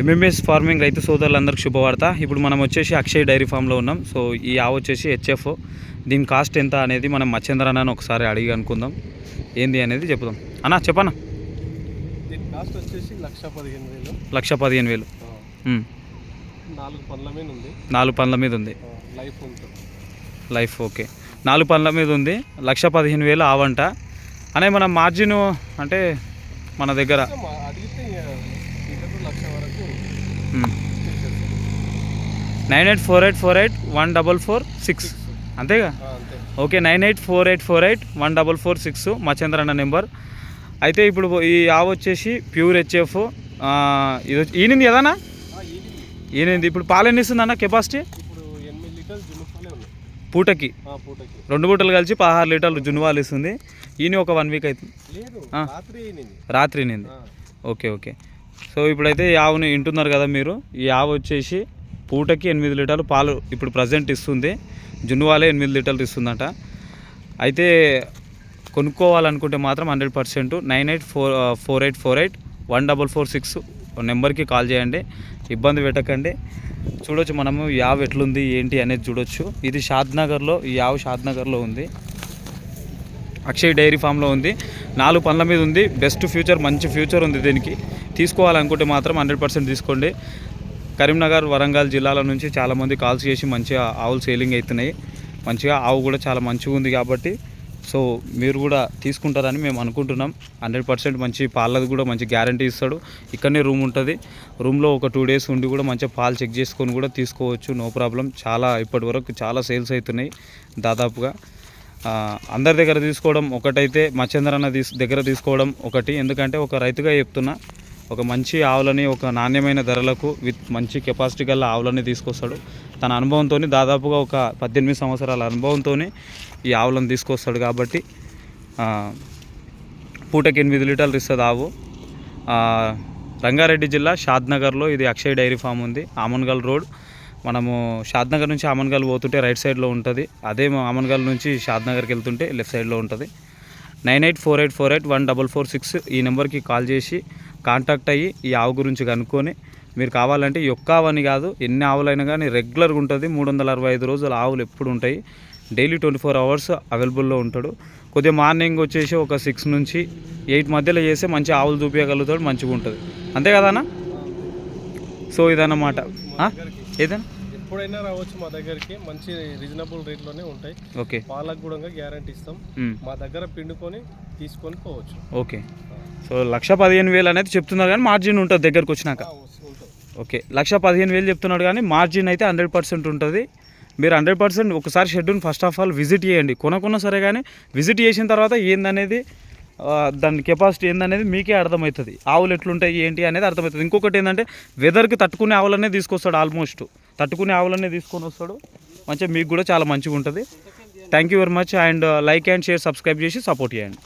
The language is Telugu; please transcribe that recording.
ఎంఎంఎస్ ఫార్మింగ్ రైతు సోదరులందరికీ శుభవార్త. ఇప్పుడు మనం వచ్చేసి అక్షయ్ డైరీ ఫామ్లో ఉన్నాం. సో ఈ ఆవు వచ్చేసి హెచ్ఎఫ్ దీని కాస్ట్ ఎంత అనేది మనం మచ్చేంద్ర అన్నని ఒకసారి అడిగి అనుకుందాం. ఏంది అనేది చెప్దాం అన్న చెప్పన్న. దీని కాస్ట్ వచ్చేసి లక్ష పదిహేను వేలు. లక్ష పదిహేను వేలు. నాలుగు పనుల మీద ఉంది. నాలుగు పనుల మీద ఉంది. లైఫ్ ఉంటుంది. Life okay. నాలుగు పనుల మీద ఉంది. లక్ష పదిహేను వేలు ఆవంట అనే మన మార్జిన్ అంటే మన దగ్గర అడిగితే లక్ష వరకు ఉమ్. ఇచ్చేస్తారు. Nine eight four eight four eight one double four six. అంతేగా? Okay nine eight four eight four eight one double four six Machendra అన్న నెంబర్. అయితే ఇప్పుడు ఈ ఆవు వచ్చేసి ప్యూర్ హెచ్ఎఫ్. ఇది ఈనింది కదనా ఈనింది. ఇప్పుడు పాలు ఎన్ని ఇస్తుంది అన్న కెపాసిటీ పూటకి? రెండు బుట్టలు కలిసి పదహారు లీటర్లు జున్నువాలు ఇస్తుంది. ఈయన ఒక వన్ వీక్ అవుతుంది. రాత్రి రాత్రి ఓకే ఓకే. సో ఇప్పుడైతే ఈ ఆవుని వింటున్నారు కదా మీరు. ఈ ఆవు వచ్చేసి పూటకి ఎనిమిది లీటర్లు పాలు ఇప్పుడు ప్రజెంట్ ఇస్తుంది. జున్నువాలే ఎనిమిది లీటర్లు ఇస్తుందట. అయితే కొనుక్కోవాలనుకుంటే మాత్రం hundred percent. Nine eight four four eight four eight one double four six నెంబర్కి కాల్ చేయండి. ఇబ్బంది పెట్టకండి. చూడొచ్చు మనము యావ్ ఎట్లుంది ఏంటి అనేది చూడొచ్చు. ఇది షాద్నగర్లో ఈ ఆవు షాద్నగర్లో ఉంది. అక్షయ్ డైరీ ఫామ్లో ఉంది. నాలుగు పనుల మీద ఉంది. బెస్ట్ ఫ్యూచర్ మంచి ఫ్యూచర్ ఉంది దీనికి. తీసుకోవాలనుకుంటే మాత్రం హండ్రెడ్ పర్సెంట్ తీసుకోండి. కరీంనగర్ వరంగల్ జిల్లాల నుంచి చాలామంది కాల్స్ చేసి మంచిగా ఆవులు సేలింగ్ అవుతున్నాయి. మంచిగా ఆవు కూడా చాలా మంచిగా ఉంది కాబట్టి సో మీరు కూడా తీసుకుంటారని మేము అనుకుంటున్నాం. హండ్రెడ్ పర్సెంట్ మంచి పాలది కూడా మంచి గ్యారంటీ ఇస్తాడు. ఇక్కడనే రూమ్ ఉంటుంది. రూమ్లో ఒక టూ డేస్ ఉండి కూడా మంచిగా పాలు చెక్ చేసుకొని కూడా తీసుకోవచ్చు నో ప్రాబ్లం చాలా ఇప్పటి వరకు చాలా సేల్స్ అవుతున్నాయి దాదాపుగా. అందరి దగ్గర తీసుకోవడం ఒకటైతే మచ్చేంద్ర అన్న తీసు దగ్గర తీసుకోవడం ఒకటి. ఎందుకంటే ఒక రైతుగా చెప్తున్నా ఒక మంచి ఆవులని ఒక నాణ్యమైన ధరలకు విత్ మంచి కెపాసిటీ గల ఆవులని తీసుకొస్తాడు. తన అనుభవంతో దాదాపుగా ఒక పద్దెనిమిది సంవత్సరాల అనుభవంతో ఈ ఆవులను తీసుకొస్తాడు కాబట్టి పూటకి ఎనిమిది లీటర్లు ఇస్తుంది ఆవు. రంగారెడ్డి జిల్లా షాద్నగర్లో ఇది అక్షయ్ డైరీ ఫామ్ ఉంది ఆమన్గల్ రోడ్. మనము షాద్నగర్ నుంచి ఆమన్గల్ పోతుంటే రైట్ సైడ్లో ఉంటుంది. అదే ఆమన్గల్ నుంచి షాద్నగర్కి వెళ్తుంటే లెఫ్ట్ సైడ్లో ఉంటుంది. Nine eight four eight four eight one double four six ఈ నెంబర్కి కాల్ చేసి కాంటాక్ట్ అయ్యి ఈ ఆవు గురించి కనుక్కొని మీరు కావాలంటే ఈ ఒక్క ఆవని కాదు ఎన్ని ఆవులైనా కానీ రెగ్యులర్గా ఉంటుంది. మూడు వందల అరవై ఐదు రోజులు ఆవులు ఎప్పుడు ఉంటాయి. డైలీ ట్వంటీ ఫోర్ అవర్స్ అవైలబుల్లో ఉంటాడు. కొద్దిగా మార్నింగ్ వచ్చేసి ఒక సిక్స్ నుంచి ఎయిట్ మధ్యలో చేస్తే మంచి ఆవులు చూపించగలుగుతాడు మంచిగా ఉంటుంది. అంతే కదా అన్న? సో ఇదన్నమాట. ఆ? ఎప్పుడైనా రావచ్చు మా దగ్గరికి. మంచి రీజనబుల్ రేట్లోనే ఉంటాయి. ఓకే. పాలకు కూడా గ్యారంటీ ఇస్తాం. మ్, దగ్గర పిండుకొని తీసుకొని పోవచ్చు. ఓకే. సో లక్ష పదిహేను వేలు అనేది చెప్తున్నారు కానీ మార్జిన్ ఉంటుంది దగ్గరకు వచ్చినాక. ఓకే. లక్ష పదిహేను వేలు చెప్తున్నాడు కానీ మార్జిన్ అయితే హండ్రెడ్ పర్సెంట్ ఉంటుంది. మీరు హండ్రెడ్ పర్సెంట్ ఒకసారి schedule first of all visit చేయండి. కొనకున్నా సరే కానీ విజిట్ చేసిన తర్వాత ఏందనేది దాని కెపాసిటీ ఏందనేది మీకే అర్థమవుతుంది. ఆవులు ఎట్లుంటాయి ఏంటి అనేది అర్థమవుతుంది. ఇంకొకటి ఏంటంటే వెదర్కి తట్టుకునే ఆవులనే తీసుకొస్తాడు ఆల్మోస్ట్ తట్టుకునే ఆవులన్నీ తీసుకొని వస్తాడు. మంచిగా మీకు కూడా చాలా మంచిగా ఉంటుంది thank you very much and like and share subscribe చేసి సపోర్ట్ చేయండి.